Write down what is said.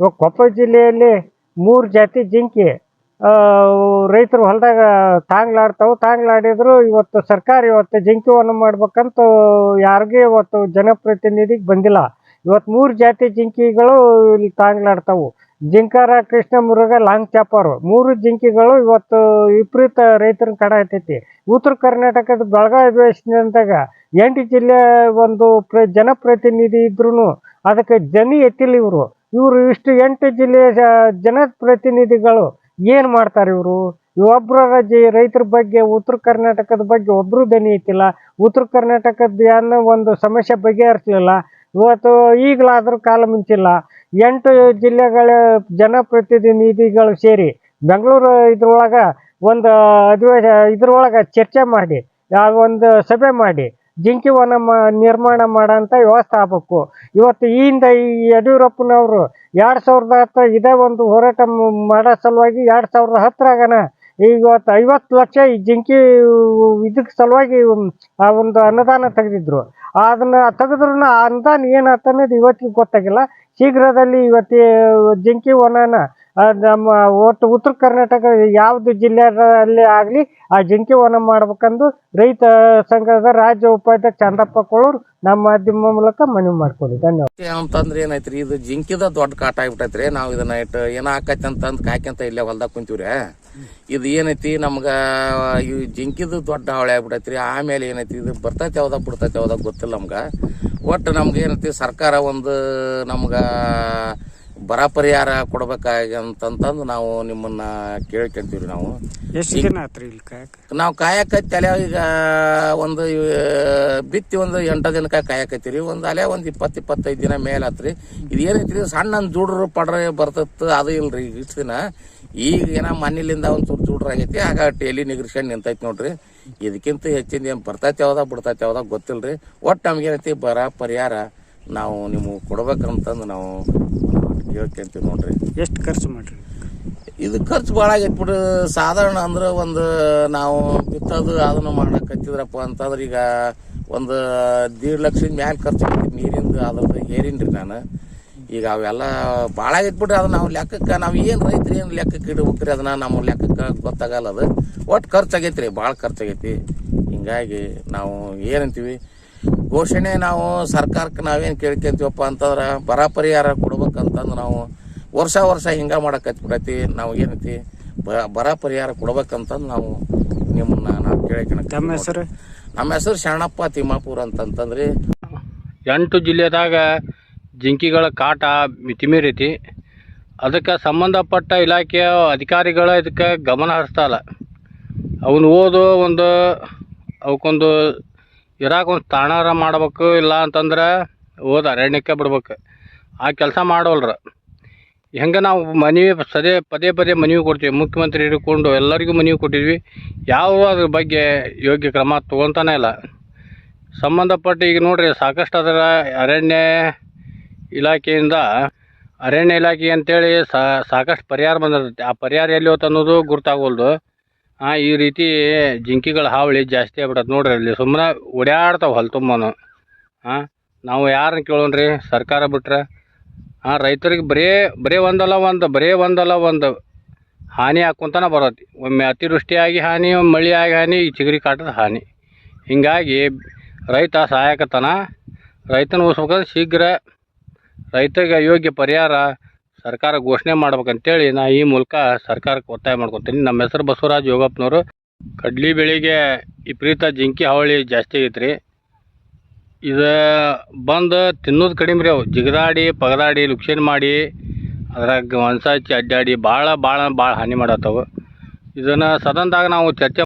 ಇವಾಗ ಕೊಪ್ಪಳ ಜಿಲ್ಲೆಯಲ್ಲಿ ಮೂರು ಜಾತಿ ಜಿಂಕೆ ರೈತರು ಹೊಲದಾಗ ತಾಂಗ್ಲಾಡ್ತಾವು. ತಾಂಗ್ಲಾಡಿದ್ರು ಇವತ್ತು ಸರ್ಕಾರ ಇವತ್ತು ಜಿಂಕೆವನ್ನು ಮಾಡ್ಬೇಕಂತ ಯಾರಿಗೂ ಇವತ್ತು ಜನಪ್ರತಿನಿಧಿಗೆ ಬಂದಿಲ್ಲ. ಇವತ್ತು ಮೂರು ಜಾತಿ ಜಿಂಕಿಗಳು ಇಲ್ಲಿ ತಾಂಗ್ಲಾಡ್ತಾವು. ಜಿಂಕಾರ ಕೃಷ್ಣ ಮುರುಘ ಲಾಂಗ್ ಚಾಪರ್ ಮೂರು ಜಿಂಕಿಗಳು ಇವತ್ತು ವಿಪರೀತ ರೈತರ ಕಡ ಹತ್ತೈತಿ. ಉತ್ತರ ಕರ್ನಾಟಕದ ಬೆಳಗಾವಿ ಅಧಿವೇಶನದಾಗ ಎಂಟು ಜಿಲ್ಲೆ ಒಂದು ಪ್ರ, ಜನಪ್ರತಿನಿಧಿ ಇದ್ರೂ ಅದಕ್ಕೆ ಜನಿ ಎತ್ತಿಲ್ಲ ಇವರು. ಇವರು ಇಷ್ಟು ಎಂಟು ಜಿಲ್ಲೆಯ ಜನಪ್ರತಿನಿಧಿಗಳು ಏನು ಮಾಡ್ತಾರೆ ಇವರು? ಇವೊಬ್ಬರ ಜಿ ರೈತರ ಬಗ್ಗೆ, ಉತ್ತರ ಕರ್ನಾಟಕದ ಬಗ್ಗೆ ಒಬ್ಬರು ದನಿ ಐತಿಲ್ಲ. ಉತ್ತರ ಕರ್ನಾಟಕದ ಏನೋ ಒಂದು ಸಮಸ್ಯೆ ಬಗೆಹರಿಸಲಿಲ್ಲ. ಇವತ್ತು ಈಗಲಾದರೂ ಕಾಲ ಮುಂಚಿಲ್ಲ. ಎಂಟು ಜಿಲ್ಲೆಗಳ ಜನಪ್ರತಿನಿಧಿಗಳು ಸೇರಿ ಬೆಂಗಳೂರು ಇದ್ರೊಳಗೆ ಒಂದು ಅಧಿವೇಶ, ಇದ್ರೊಳಗೆ ಚರ್ಚೆ ಮಾಡಿ ಯಾವ ಒಂದು ಸಭೆ ಮಾಡಿ ಜಿಂಕಿ ವನ ನಿರ್ಮಾಣ ಮಾಡೋಂಥ ವ್ಯವಸ್ಥೆ ಆಗ್ಬೇಕು ಇವತ್ತು ಈ ಹಿಂದೆ ಈ ಯಡಿಯೂರಪ್ಪನವರು ಎರಡು ಸಾವಿರದ ಹತ್ತು ಇದೇ ಒಂದು ಹೋರಾಟ ಮಾಡೋ ಸಲುವಾಗಿ ಎರಡು ಸಾವಿರದ ಹತ್ತರಾಗನ ಇವತ್ತು ಐವತ್ತು ಲಕ್ಷ ಈ ಜಿಂಕಿ ಇದಕ್ಕೆ ಸಲುವಾಗಿ ಆ ಒಂದು ಅನುದಾನ ತೆಗೆದಿದ್ರು. ಅದನ್ನ ತೆಗೆದ್ರೂ ಆ ಅನುದಾನ ಏನಾಯ್ತು ಅನ್ನೋದು ಇವತ್ತಿಗೆ ಗೊತ್ತಾಗಿಲ್ಲ. ಶೀಘ್ರದಲ್ಲಿ ಇವತ್ತಿ ಜಿಂಕಿ ವನನ ನಮ್ಮ ಒಟ್ಟು ಉತ್ತರ ಕರ್ನಾಟಕ ಯಾವುದು ಜಿಲ್ಲೆಯಲ್ಲಿ ಆಗಲಿ ಆ ಜಿಂಕೆ ವನ ಮಾಡ್ಬೇಕಂದು ರೈತ ಸಂಘದ ರಾಜ್ಯ ಉಪಾಧ್ಯಕ್ಷ ಚಂದಪ್ಪ ಕೊಳ್ಳೋರು ನಮ್ಮ ಮಾಧ್ಯಮ ಮೂಲಕ ಮನವಿ ಮಾಡ್ಕೊಳ್ಳಿ ಧನ್ಯವಾದ. ಅಂತಂದ್ರೆ ಏನೈತ್ರಿ ಇದು ಜಿಂಕಿದ ದೊಡ್ಡ ಕಾಟ ಆಗ್ಬಿಟ್ಟೈತ್ರಿ. ನಾವು ಇದನ್ನ ಇಟ್ಟು ಏನಾಕೈತೆ ಅಂತಂದ್ ಕಾಯ್ಕೊಂತ ಇಲ್ಲೇ ಹೊಲ್ದಾಗ ಕುಂತೀವ್ರಿ. ಇದು ಏನೈತಿ ನಮ್ಗೆ, ಈ ಜಿಂಕಿದು ದೊಡ್ಡ ಹಾವಳಿ ರೀ ಆಮೇಲೆ ಏನೈತಿ, ಇದು ಬರ್ತೈತೆ ಯಾವ್ದಾಗ ಬಿಡ್ತೈತೆ ಯಾವ್ದಾಗ ಗೊತ್ತಿಲ್ಲ ನಮ್ಗೆ. ಒಟ್ಟು ನಮ್ಗೆ ಏನೈತಿ, ಸರ್ಕಾರ ಒಂದು ನಮ್ಗ ಬರ ಪರಿಹಾರ ಕೊಡ್ಬೇಕಾಗಿ ಅಂತಂತಂದು ನಾವು ನಿಮ್ಮನ್ನ ಕೇಳ್ಕೊಂತೀವ್ರಿ ನಾವು. ಎಷ್ಟು ದಿನ ಆತ್ರಿ ಇಲ್ಲಿ ಕಾಯಕ? ನಾವು ಕಾಯಕತ್ತಿ ಅಲೆ ಈಗ ಒಂದು ಬಿತ್ತಿ ಒಂದು ಎಂಟು ದಿನಕ್ಕೆ ಕಾಯಕತ್ತೀರಿ ಒಂದು ಅಲೆ ಒಂದು ಇಪ್ಪತ್ತು ಇಪ್ಪತ್ತೈದು ದಿನ ಮೇಲೆ ಆತ್ರಿ. ಇದು ಏನೈತ್ರಿ ಸಣ್ಣ ಜುಡ್ರು ಪಡ್ರೆ ಬರ್ತತ್ತು ಅದು ಇಲ್ರಿ ಇಷ್ಟು ದಿನ. ಈಗ ಏನ ಮಣ್ಣಿಲಿಂದ ಒಂದು ಚೂರು ಚೂಡ್ರ ಆಗೈತಿ ಆಗ ಟೇಲಿ ನಿಗರ್ಸ್ಕೊಂಡು ನಿಂತೈತಿ ನೋಡ್ರಿ. ಇದಕ್ಕಿಂತ ಹೆಚ್ಚಿಂದ ಏನು ಬರ್ತೈತಿ ಯಾವ್ದ ಬಿಡ್ತೈತಿ ಗೊತ್ತಿಲ್ಲ ಗೊತ್ತಿಲ್ರಿ. ಒಟ್ಟು ನಮ್ಗೆ ಏನೈತಿ ಬರ ಪರಿಹಾರ ನಾವು ನಿಮಗೆ ಕೊಡ್ಬೇಕಂತಂದು ನಾವು ಕೇಳ್ಕೊಂತೀವಿ ನೋಡ್ರಿ. ಎಷ್ಟು ಖರ್ಚು ಮಾಡ್ರಿ? ಇದು ಖರ್ಚು ಭಾಳ ಆಗೈತೆ ಬಿಡ ಸಾಧಾರಣ ಅಂದ್ರೆ ಒಂದು ನಾವು ಬಿತ್ತೋದು ಅದನ್ನು ಮಾಡಕತ್ತಿದ್ರಪ್ಪ ಅಂತಂದ್ರೆ ಈಗ ಒಂದು ದೀಡ್ ಲಕ್ಷದ ಮ್ಯಾಲೆ ಖರ್ಚು ಆಗೈತಿ ನೀರಿಂದು ಅದ್ರದ್ದು ಏರಿನ್ರಿ ನಾನು. ಈಗ ಅವೆಲ್ಲ ಭಾಳ ಆಗೈತೆ ಬಿಡ್ರಿ. ಅದು ನಾವು ಲೆಕ್ಕಕ್ಕೆ ನಾವು ಏನು ರೈತರು ಏನು ಲೆಕ್ಕಕ್ಕೆ ಇಡ್ಬೇಕ್ರಿ ಅದನ್ನ ನಮ್ಮ ಲೆಕ್ಕಕ್ಕೆ ಗೊತ್ತಾಗಲ್ಲ ಅದು. ಒಟ್ಟು ಖರ್ಚು ಆಗೈತೆ ರೀ ಭಾಳ ಖರ್ಚು ಆಗೈತಿ. ಹಿಂಗಾಗಿ ನಾವು ಏನಂತೀವಿ ಘೋಷಣೆ ನಾವು ಸರ್ಕಾರಕ್ಕೆ ನಾವೇನು ಕೇಳ್ಕೊಂತೀವಪ್ಪ ಅಂತಂದ್ರೆ ಬರ ಪರಿಹಾರ ಕೊಡ್ಬೇಕಂತಂದು ನಾವು ವರ್ಷ ವರ್ಷ ಹಿಂಗ ಮಾಡಕತ್ಬಿಡೈತಿ ನಾವು ಏನೈತಿ ಬರ ಪರಿಹಾರ ಕೊಡ್ಬೇಕಂತಂದು ನಾವು ನಿಮ್ಮನ್ನ ನಾವು ನಮ್ಮ ಹೆಸರು? ನಮ್ಮ ಹೆಸರು ಶರಣಪ್ಪ ತಿಮ್ಮಾಪುರ ಅಂತಂತಂದ್ರಿ. ಎಂಟು ಜಿಲ್ಲೆದಾಗ ಜಿಂಕಿಗಳ ಕಾಟ ಮಿತಿಮೀರೈತಿ ಅದಕ್ಕೆ ಸಂಬಂಧಪಟ್ಟ ಇಲಾಖೆಯ ಅಧಿಕಾರಿಗಳ ಇದಕ್ಕೆ ಗಮನ ಹರಿಸ್ತಾಯಿಲ್ಲ ಅವನು ಓದು ಒಂದು ಅವಕ್ಕೊಂದು ಇರಾಕ ಒಂದು ತಾಣಾರ ಮಾಡ್ಬೇಕು, ಇಲ್ಲ ಅಂತಂದ್ರೆ ಹೋದ ಅರಣ್ಯಕ್ಕೆ ಬಿಡ್ಬೇಕು. ಆ ಕೆಲಸ ಮಾಡೋಲ್ರ. ಹೆಂಗೆ ನಾವು ಮನವಿ ಸದೇ ಪದೇ ಪದೇ ಮನವಿ ಕೊಡ್ತೀವಿ. ಮುಖ್ಯಮಂತ್ರಿ ಹಿಡ್ಕೊಂಡು ಎಲ್ಲರಿಗೂ ಮನವಿ ಕೊಟ್ಟಿದ್ವಿ. ಯಾವ ಅದ್ರ ಬಗ್ಗೆ ಯೋಗ್ಯ ಕ್ರಮ ತೊಗೊತಾನೆ ಇಲ್ಲ. ಸಂಬಂಧಪಟ್ಟ ಈಗ ನೋಡಿರಿ, ಸಾಕಷ್ಟು ಅದರ ಅರಣ್ಯ ಇಲಾಖೆಯಿಂದ, ಅರಣ್ಯ ಇಲಾಖೆ ಅಂತೇಳಿ ಸಾಕಷ್ಟು ಪರಿಹಾರ ಬಂದಿರ್ತೈತಿ. ಆ ಪರಿಹಾರ ಎಲ್ಲಿ ಹೋತ್ ಅನ್ನೋದು ಗುರ್ತಾಗೋಲ್ದು. ಆ ಈ ರೀತಿ ಜಿಂಕೆಗಳ ಹಾವಳಿ ಜಾಸ್ತಿ ಆಗ್ಬಿಡತ್ತೆ ನೋಡ್ರಿ ಅಲ್ಲಿ. ಸುಮ್ಮನೆ ಓಡಾಡ್ತಾವೆ ಹೊಲ ತುಂಬನು. ಹಾಂ ನಾವು ಯಾರನ್ನ ಕೇಳೋಣ್ರಿ? ಸರ್ಕಾರ ಬಿಟ್ರೆ? ಹಾಂ ರೈತರಿಗೆ ಬರೇ ಬರೇ ಒಂದಲ್ಲ ಒಂದು, ಬರೇ ಒಂದಲ್ಲ ಒಂದು ಹಾನಿ ಹಾಕ್ಕೊಂತನ ಬರತ್ತೆ. ಒಮ್ಮೆ ಅತಿವೃಷ್ಟಿಯಾಗಿ ಹಾನಿ, ಒಮ್ಮೆ ಮಳೆಯಾಗಿ ಹಾನಿ, ಈ ಚಿಗರಿ ಕಾಟದ ಹಾನಿ. ಹೀಗಾಗಿ ರೈತ ಸಹಾಯಕತನ, ರೈತನ ಉಳಿಸ್ಬೇಕಂದ್ರೆ ಶೀಘ್ರ ರೈತಗೆ ಯೋಗ್ಯ ಪರಿಹಾರ ಸರ್ಕಾರ ಘೋಷಣೆ ಮಾಡ್ಬೇಕಂತೇಳಿ ನಾ ಈ ಮೂಲಕ ಸರ್ಕಾರಕ್ಕೆ ಒತ್ತಾಯ ಮಾಡ್ಕೊತೀನಿ. ನಮ್ಮ ಹೆಸರು ಬಸವರಾಜ್ ಯೋಗಪ್ಪನವರು. ಕಡ್ಲಿ ಬೆಳೆಗೆ ವಿಪರೀತ ಜಿಂಕಿ ಹಾವಳಿ ಜಾಸ್ತಿ ಆಗೈತೆ ರೀ ಇದು ಬಂದು ತಿನ್ನೋದು ಕಡಿಮೆ ರೀ ಅವು. ಜಿಗದಾಡಿ, ಪಗದಾಡಿ ಲುಕ್ಷನ್ ಮಾಡಿ ಅದ್ರಾಗ ಒಂದ್ಸಾಚಿ ಅಡ್ಡಾಡಿ ಭಾಳ ಭಾಳ ಭಾಳ ಹಾನಿ ಮಾಡತ್ತವು. ಇದನ್ನು ಸದನದಾಗ ನಾವು ಚರ್ಚೆ